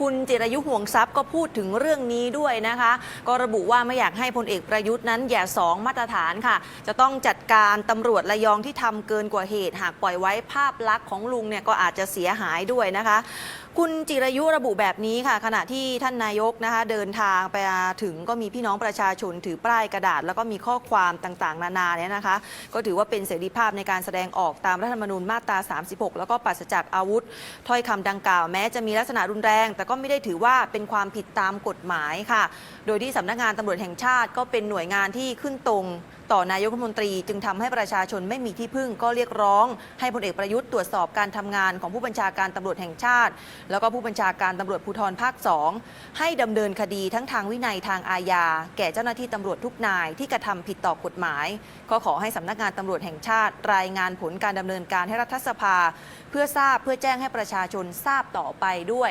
คุณจิรายุห่วงทรัพย์ก็พูดถึงเรื่องนี้ด้วยนะคะ ก็ระบุว่าไม่อยากให้พลเอกประยุทธ์นั้นอย่าสองมาตรฐานค่ะ จะต้องจัดการตำรวจระยองที่ทำเกินกว่าเหตุ หากปล่อยไว้ภาพลักษณ์ของลุงเนี่ยก็อาจจะเสียหายด้วยนะคะคุณจิรายุระบุแบบนี้ค่ะ ขณะที่ท่านนายกนะคะเดินทางไปถึงก็มีพี่น้องประชาชนถือป้ายกระดาษ แล้วก็มีข้อความต่างๆ นานาเนี่ยนะคะ ก็ถือว่าเป็นเสรีภาพในการแสดงออกตามรัฐธรรมนูญมาตรา 36 แล้วก็ปราศจากอาวุธ ถ้อยคำดังกล่าวแม้จะมีลักษณะรุนแรง แต่ก็ไม่ได้ถือว่าเป็นความผิดตามกฎหมายค่ะ โดยที่สำนักงานตำรวจแห่งชาติก็เป็นหน่วยงานที่ขึ้นตรง ต่อนายกรัฐมนตรีจึงทำให้ประชาชนไม่มีที่พึ่งก็เรียกร้อง ให้พลเอกประยุทธ์ตรวจสอบการทำงานของผู้บัญชาการตำรวจแห่งชาติ แล้วก็ผู้บัญชาการตำรวจภูธรภาค2ให้ดำเนินคดีทั้งทางวินัยทางอาญาแก่เจ้าหน้าที่ตำรวจทุกนายที่กระทำผิดต่อกฎหมาย ก็ขอให้สำนักงานตำรวจแห่งชาติ รายงานผลการดำเนินการให้รัฐสภา เพื่อทราบเพื่อแจ้งให้ประชาชนทราบต่อไปด้วย